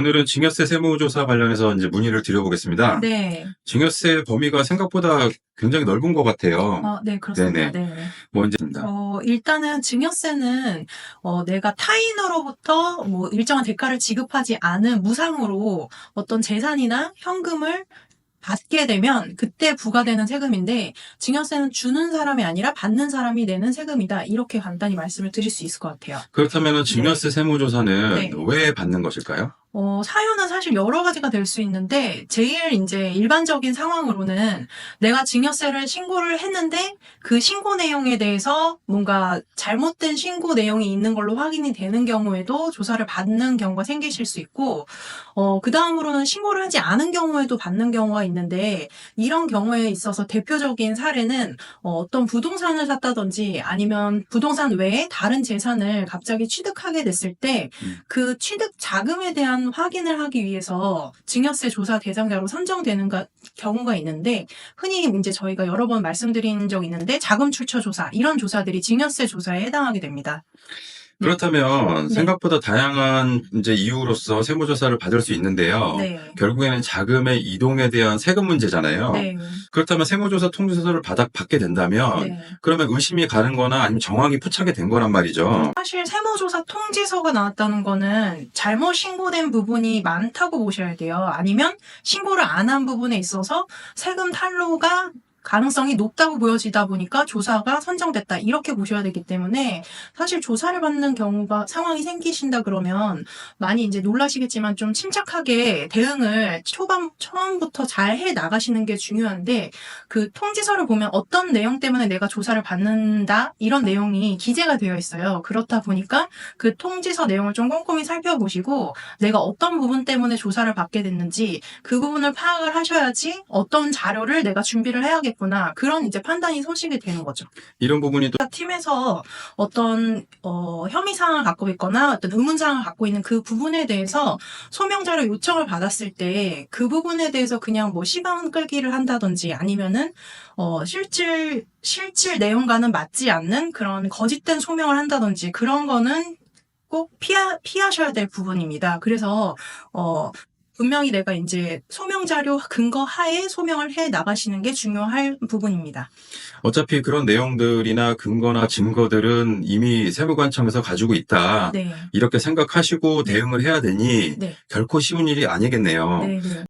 오늘은 증여세 세무조사 관련해서 이제 문의를 드려보겠습니다. 네. 증여세 범위가 생각보다 굉장히 넓은 것 같아요. 어, 네, 그렇습니다. 네. 먼저입니다. 어, 일단은 증여세는 어, 내가 타인으로부터 뭐 일정한 대가를 지급하지 않은 무상으로 어떤 재산이나 현금을 받게 되면 그때 부과되는 세금인데 증여세는 주는 사람이 아니라 받는 사람이 내는 세금이다. 이렇게 간단히 말씀을 드릴 수 있을 것 같아요. 그렇다면 증여세 세무조사는 네. 왜 받는 것일까요? 어, 사유는 사실 여러 가지가 될 수 있는데, 제일 이제 일반적인 상황으로는 내가 증여세를 신고를 했는데, 그 신고 내용에 대해서 뭔가 잘못된 신고 내용이 있는 걸로 확인이 되는 경우에도 조사를 받는 경우가 생기실 수 있고, 어, 그 다음으로는 신고를 하지 않은 경우에도 받는 경우가 있는데, 이런 경우에 있어서 대표적인 사례는 어, 떤 부동산을 샀다든지 아니면 부동산 외에 다른 재산을 갑자기 취득하게 됐을 때, 음. 그 취득 자금에 대한 확인을 하기 위해서 증여세 조사 대상자로 선정되는 가- 경우가 있는데 흔히 이제 저희가 여러 번 말씀드린 적 있는데 자금 출처 조사 이런 조사들이 증여세 조사에 해당하게 됩니다. 그렇다면 네. 생각보다 다양한 이제 이유로서 세무조사를 받을 수 있는데요. 네. 결국에는 자금의 이동에 대한 세금 문제잖아요. 네. 그렇다면 세무조사 통지서를 받아, 받게 된다면 네. 그러면 의심이 가는 거나 아니면 정황이 포착이 된 거란 말이죠. 사실 세무조사 통지서가 나왔다는 거는 잘못 신고된 부분이 많다고 보셔야 돼요. 아니면 신고를 안 한 부분에 있어서 세금 탈루가 가능성이 높다고 보여지다 보니까 조사가 선정됐다. 이렇게 보셔야 되기 때문에 사실 조사를 받는 경우가 상황이 생기신다 그러면 많이 이제 놀라시겠지만 좀 침착하게 대응을 초반, 처음부터 잘 해 나가시는 게 중요한데 그 통지서를 보면 어떤 내용 때문에 내가 조사를 받는다 이런 내용이 기재가 되어 있어요. 그렇다 보니까 그 통지서 내용을 좀 꼼꼼히 살펴보시고 내가 어떤 부분 때문에 조사를 받게 됐는지 그 부분을 파악을 하셔야지 어떤 자료를 내가 준비를 해야겠 구나 그런 이제 판단이 서시게 되는 거죠. 이런 부분이 또 팀에서 어떤 어, 혐의 사항을 갖고 있거나 어떤 의문 사항을 갖고 있는 그 부분에 대해서 소명 자료 요청을 받았을 때 그 부분에 대해서 그냥 뭐 시간 끌기를 한다든지 아니면은 어, 실질 실질 내용과는 맞지 않는 그런 거짓된 소명을 한다든지 그런 거는 꼭 피하, 피하셔야 될 부분입니다. 그래서 어 분명히 내가 이제 소명 자료 근거 하에 소명을 해 나가시는 게 중요할 부분입니다. 어차피 그런 내용들이나 근거나 증거들은 이미 세무관 청에서 가지고 있다. 네. 이렇게 생각하시고 대응을 해야 되니 네. 결코 쉬운 일이 아니겠네요. 네, 네.